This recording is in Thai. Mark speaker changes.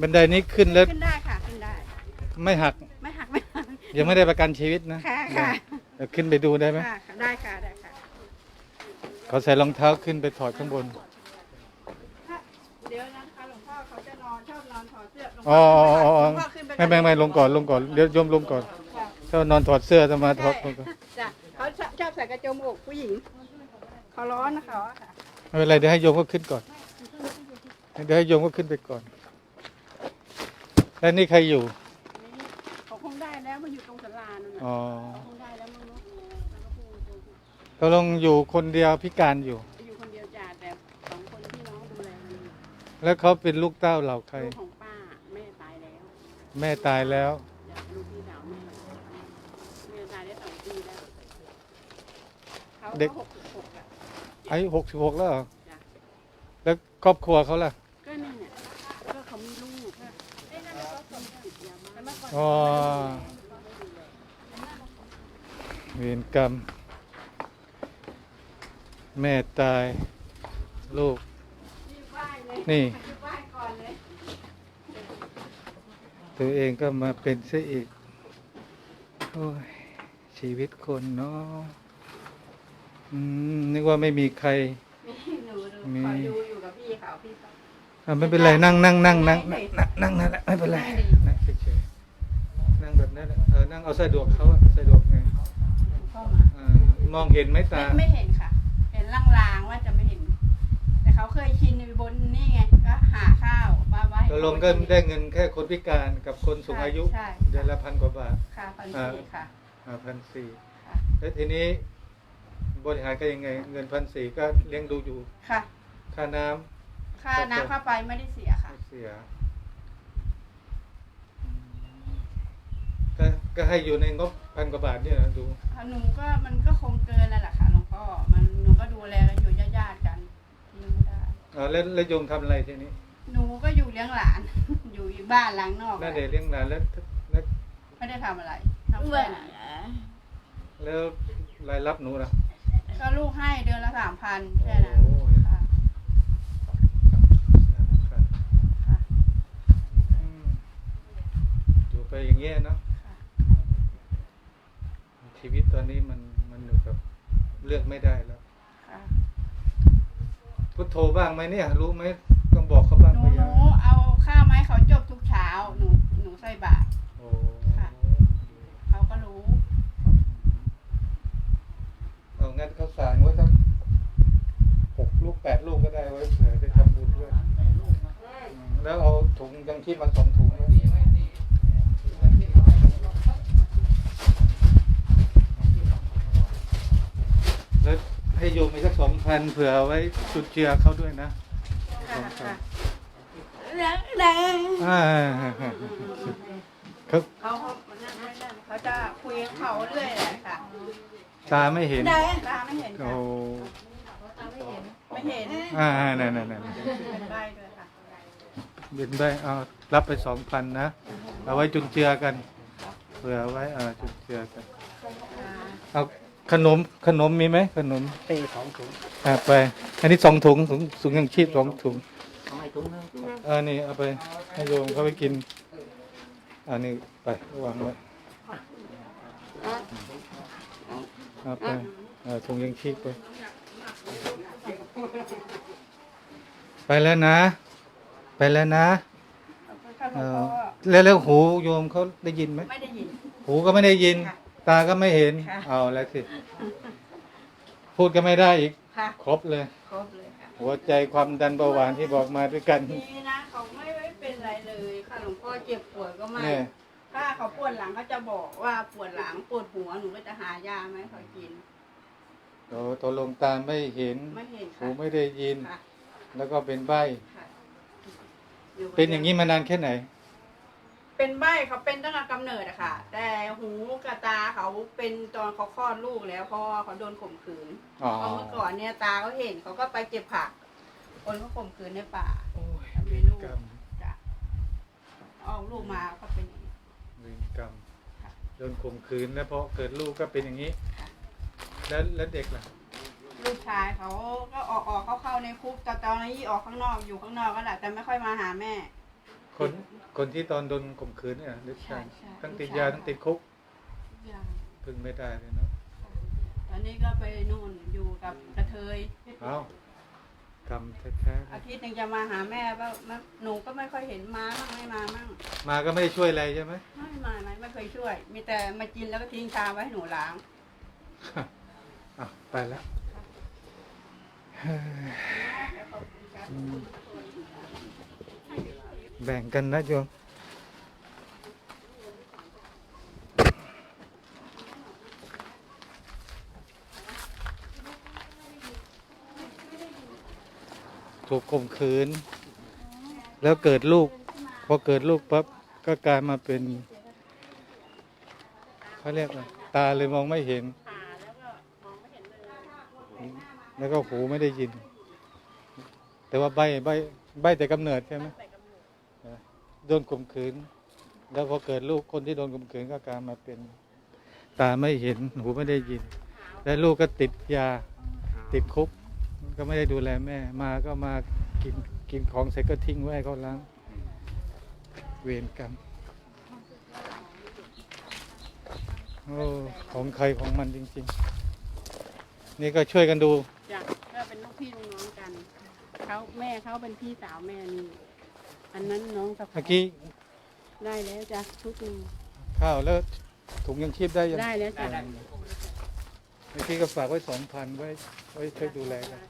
Speaker 1: บันไดนี้ขึ้นแล้ว
Speaker 2: ขึ้นได้ค่ะขึ้นได้
Speaker 1: ไม่หัก
Speaker 2: ไม่หักไม่หัก
Speaker 1: ยังไม่ได้ประกันชีวิตนะ
Speaker 2: ค่ะค่ะ
Speaker 1: เดี๋ยวขึ้นไปดูได้ไหม
Speaker 2: ค่ะค่ะได้ค่ะได้ค่ะ
Speaker 1: เขาใส่รองเท้าขึ้นไปถอดข้างบน
Speaker 2: ถ้าเดี๋ยวนะคะหลวงพ่อเขาจะนอนชอบนอนถอดเสื้อหลวง
Speaker 1: อ๋
Speaker 2: พ่
Speaker 1: อ
Speaker 2: อ
Speaker 1: อ๋ออ๋อ
Speaker 2: หลวงพ่อขึ้นไป
Speaker 1: ไม่ไม่ไม่ลงก่อนลงก่อนเดี๋ยวโยมลงก่อน
Speaker 2: ค่ะ
Speaker 1: ถ้านอนถอดเสื้อจะมาถอดลงก่อน
Speaker 2: จ้ะเขาชอบชอบใส่กระโจมอกผู้หญิงเขาร้อนนะคะค่ะ
Speaker 1: ไม่เป็นไรเดี๋ยวให้โยมก็ขึ้นก่อนเดี๋ยวให้โยมก็ขึ้นไปก่อน แล้วนี่ใครอยู่
Speaker 2: เขาคงได้แล้วมาอยู่ตรงศาลานั่นน่ะ
Speaker 1: อ๋อ
Speaker 2: เขาคงได้แล้วมั้งเนาะ
Speaker 1: ตกลงอยู่คนเดียวพิการอยู่
Speaker 2: อยู่คนเดียวจ้าแต่สองคนพี่น้องดูแลกันอยู่
Speaker 1: แล้วเขาเป็นลูกเต้าเราใคร
Speaker 2: ลูกของป้าแม่ตายแล้ว
Speaker 1: แม่ตายแล้ว
Speaker 2: จ้ะลูกพี่สาวแม่แม่ตายได้สองปีแล้วเขา
Speaker 1: เด็ก
Speaker 2: หกสิบหกอะ
Speaker 1: อายุหกสิบหกแล้วเหรอ
Speaker 2: จ้ะ
Speaker 1: แล้วครอบครัวเขาล่ะ
Speaker 2: ก็นี่เนี่ยก็เขามีลูกค่ะติดยาบ้า
Speaker 1: อ๋อเวรกรรม แม่ตาย ลูก
Speaker 2: รีบไหว้เลย
Speaker 1: นี่
Speaker 2: รีบไหว้ก่อนเลย
Speaker 1: ตัวเองก็มาเป็นซะอีก โอ้ย ชีวิตคนเนาะอืมนึกว่าไม่มีใคร
Speaker 2: มีหนูดู
Speaker 1: มี
Speaker 2: คอยดูอยู่กับพี่เขาพี่เขา
Speaker 1: อะไม่เป็นไร นั่งนั่งนั่งนั่งนั่งนั่งนั่งนั่นแหละไม่เป็นไรนั่งเฉยๆนั่งแบบ นั้นแหละเออนั่งเอาสะดวกเขาอะสะดวกไง
Speaker 2: เข้ามา
Speaker 1: อ่ามองเห็นไหม
Speaker 2: ไม่
Speaker 1: ตา
Speaker 2: ไม่เห็นค่ะ เห็นลางๆว่าจะไม่เห็น แต่เขาเคยชินอยู่บนนี่ไงก็หาข้าวมาไว้
Speaker 1: ตกลงก็ได้เงินแค่คนพิการกับคนสูงอายุ
Speaker 2: ใช่
Speaker 1: เดือนละพันกว่าบาท
Speaker 2: ค่ะพัน
Speaker 1: อ่า
Speaker 2: สี่ค่ะ
Speaker 1: อ่าพันสี่
Speaker 2: ค่ะ
Speaker 1: แล้วทีนี้บริหารก็ยังไง เงินพันสี่ก็เลี้ยงดูอยู่
Speaker 2: ค่ะ
Speaker 1: ค่าน้ำ
Speaker 2: ค่าน้ำค่าไฟไม่ได้เสียค่ะ
Speaker 1: ไม่เสีย ก็ก็ให้อยู่ในงบพันกว่าบาทเนี่ยนะดู
Speaker 2: หนูก็มันก็คงเกินแล้วล่ะค่ะหลวงพ่อมันหนูก็ดูแลกันอยู่ญาติๆกันทิ้งไม่ได้
Speaker 1: อ่าแล้วแล้วโยมทำอะไรทีนี้
Speaker 2: หนูก็อยู่เลี้ยงหลาน อยู่อีกบ้านหลังนอก
Speaker 1: น่าเด็เลี้ยงหลานแล้วแล้ว
Speaker 2: ไม่ได้ทำอะไรทำแค่นั้น
Speaker 1: แล้วรายรับหนูล่ะ
Speaker 2: ก็ลูกให้เดือนละสามพันแค่นั้น
Speaker 1: โอ้ย
Speaker 2: ค่ะ
Speaker 1: ครับ
Speaker 2: ค่ะ
Speaker 1: อืมอยู่ไปอย่างเงี้ยเนาะ
Speaker 2: ค่ะ
Speaker 1: ชีวิตตอนนี้มันมันอยู่กับเลือกไม่ได้แล้ว
Speaker 2: ค่ะ
Speaker 1: พุทโธบ้างไหมเนี่ย รู้ไหมต้องบอกเขาบ้าง
Speaker 2: หนู
Speaker 1: ไหม
Speaker 2: หนูเอาข้าวมาให้เขาจบทุกเช้าหนูหนูใส่บาตร
Speaker 1: โอ้
Speaker 2: ค่ะเขาก็รู้
Speaker 1: เอางั้นเขาสารไว้สักหกลูกแปดลูกก็ได้ไว้เผื่อได้ทำบุญด้วยอืมแล้วเอาถุงยังชีพมาสองถุงนะแล้วให้โยมไปสักสอง พันเผื่อเอาไว้จุดเจือเขาด้วยนะ
Speaker 2: ค่ะค่ะ
Speaker 1: อ่าเขา
Speaker 2: เขาเขานั่นไม่นั่นเขาจะคุยกับเขาเรื่อยเลยค่ะ
Speaker 1: ตาไม่เห็น
Speaker 2: ตาไม่เห็น
Speaker 1: โอ้
Speaker 2: ค่ะไม่เห็น
Speaker 1: อ่านั่นนั่นนั่น
Speaker 2: เป็นใบด้วยค่ะ
Speaker 1: เบียนได้เอารับไปสองพันนะเอาไว้จุนเจือกัน เผื่อเอาไว้อ่าจุนเจือกัน เอา ขนมขนมมีไหมขนม
Speaker 3: ตีสองถุง
Speaker 1: อ่าไป อันนี้สองถุงถุงถุงยังชีพสองถุง
Speaker 3: เอาให้ถุงนึง
Speaker 1: เออนี่เอาไปให้โยมเขาไปกิน อันนี้ไปวางไว้เอาไปเอาถุงยังชีพไป ไปแล้วนะ ไปแล้วนะ
Speaker 2: ขอบคุณค่ะหล
Speaker 1: เอ
Speaker 2: วง
Speaker 1: อ
Speaker 2: พ่อ
Speaker 1: แล้วแล้วหูโยมเขาได้ยินไหม
Speaker 2: ไม่ได้ยิน
Speaker 1: หูก็ไม่ได้ยิน
Speaker 2: ค่ะ
Speaker 1: ตาก็ไม่เห็น
Speaker 2: ค่ะ
Speaker 1: เอาแล้วสิ พูดก็ไม่ได้อีก
Speaker 2: ค่ะ
Speaker 1: ครบเลย
Speaker 2: ครบเลยค่ะ
Speaker 1: หัวใจความดันเบาหวานที่บอกมาด้วยกัน
Speaker 2: ดีนะเขาไม่ไม่เป็นไรเลยค่ะหลวงพ่อเจ็บปวดก็ไม่
Speaker 1: เนี่ย
Speaker 2: ถ้าเขาปวดหลังเขาจะบอกว่าปวดหลังปวดหัวหนูก็จะหายาไหมาให้เขากิน
Speaker 1: โอ้ตกลงตาไม่เห็น
Speaker 2: ไม่เห็น
Speaker 1: หู
Speaker 2: ค่ะ
Speaker 1: ไม่ได้ยิน
Speaker 2: ค่ะ
Speaker 1: แล้วก็เป็นใบ
Speaker 2: ค่ะ
Speaker 1: เป็นอย่างนี้มานานแค่ไหน
Speaker 2: เป็นใบเขาเป็นตั้งแต่กำเนิดอะค่ะ แต่หูกับตาเขาเป็นตอนเขาคลอดลูกแล้วเพราะว่าเขาโดนข่มขืน
Speaker 1: อ๋อ
Speaker 2: เพราะเมื่อก่อนเนี่ยตาเขาเห็นเขาก็ไปเก็บผักคนเขาข่มขืนในป่า
Speaker 1: โอ้ย
Speaker 2: มี
Speaker 1: เวร
Speaker 2: ลูก
Speaker 1: กรรม
Speaker 2: จ้ะออกลูกมาก็เป็นอย่างนี้
Speaker 1: เวรกรรม
Speaker 2: ค่ะ
Speaker 1: โดนข่มขืนแล้วพอเกิดลูกก็เป็นอย่างนี้ แล้วแล้วเด็กล่ะ
Speaker 2: ลูกชายเขาก็ออกออกเข้าเข้าในคุกแต่ตอนนี้ออกข้างนอกอยู่ข้างนอกก็แหละแต่ไม่ค่อยมาหาแม่
Speaker 1: คนคนที่ตอนโดนข่มขืนเนี่ยหรือ
Speaker 2: ใช่ใช่
Speaker 1: ทั้งติด
Speaker 2: ใช่
Speaker 1: ยาทั้งติดคุก
Speaker 2: อย่าง
Speaker 1: พึ่งไม่ได้เลยเนาะ
Speaker 2: ตอนนี้ก็ไปนู่นอยู่กับกระเทย
Speaker 1: เอากรรมแท้ๆ
Speaker 2: อาทิตย์หนึงจะมาหาแม่ว่าว่าหนูก็ไม่ค่อยเห็นมามั่งไม่มามั่ง
Speaker 1: มาก็ไม่ได้ช่วยอะไรใช่ไหม
Speaker 2: ไม่มาไม่ไม่เคยช่วย มีแต่มากินแล้วก็ทิ้งชามไว้ให้หนูล้าง
Speaker 1: อะไปแล้วอืม แบ่งกันนะโยมถูกข่มขืน แล้วเกิดลูก พอเกิดลูกปั๊บก็กลายมาเป็นเขาเรียกว่าตาเลยมองไม่เห็น แล้วก็หูไม่ได้ยิน แต่ว่าใบใบใบแต่กำเนิดใช่ไหม โดนข่มขืน แล้วพอเกิดลูกคนที่โดนข่มขืนก็กลายมาเป็นตาไม่เห็นหูไม่ได้ยิน และลูกก็ติดยาติดคุก ก็ไม่ได้ดูแลแม่ มาก็มากินกินของเสร็จก็ทิ้งไว้ให้เขาล้างเวรกรรมโอ้ของใครของมันจริง ๆ นี่ก็ช่วยกันดู
Speaker 4: จ้ะก็เป็นลูกพี่ลูกน้องกันเขาแม่เขาเป็นพี่สาวแม่นี่ อันนั้นน้องสะ
Speaker 1: เมื่
Speaker 4: พ้า
Speaker 1: อกี้
Speaker 4: ได้แล้วจ้ะชุดหนึง
Speaker 1: ข้าวแล้วถุงยังชีพได้ยัง
Speaker 4: ได้แล้วจ้ะ
Speaker 1: เมื่อกี้ก็ฝากไว้สองพันไว้ไว้ช่วยดูแลกัน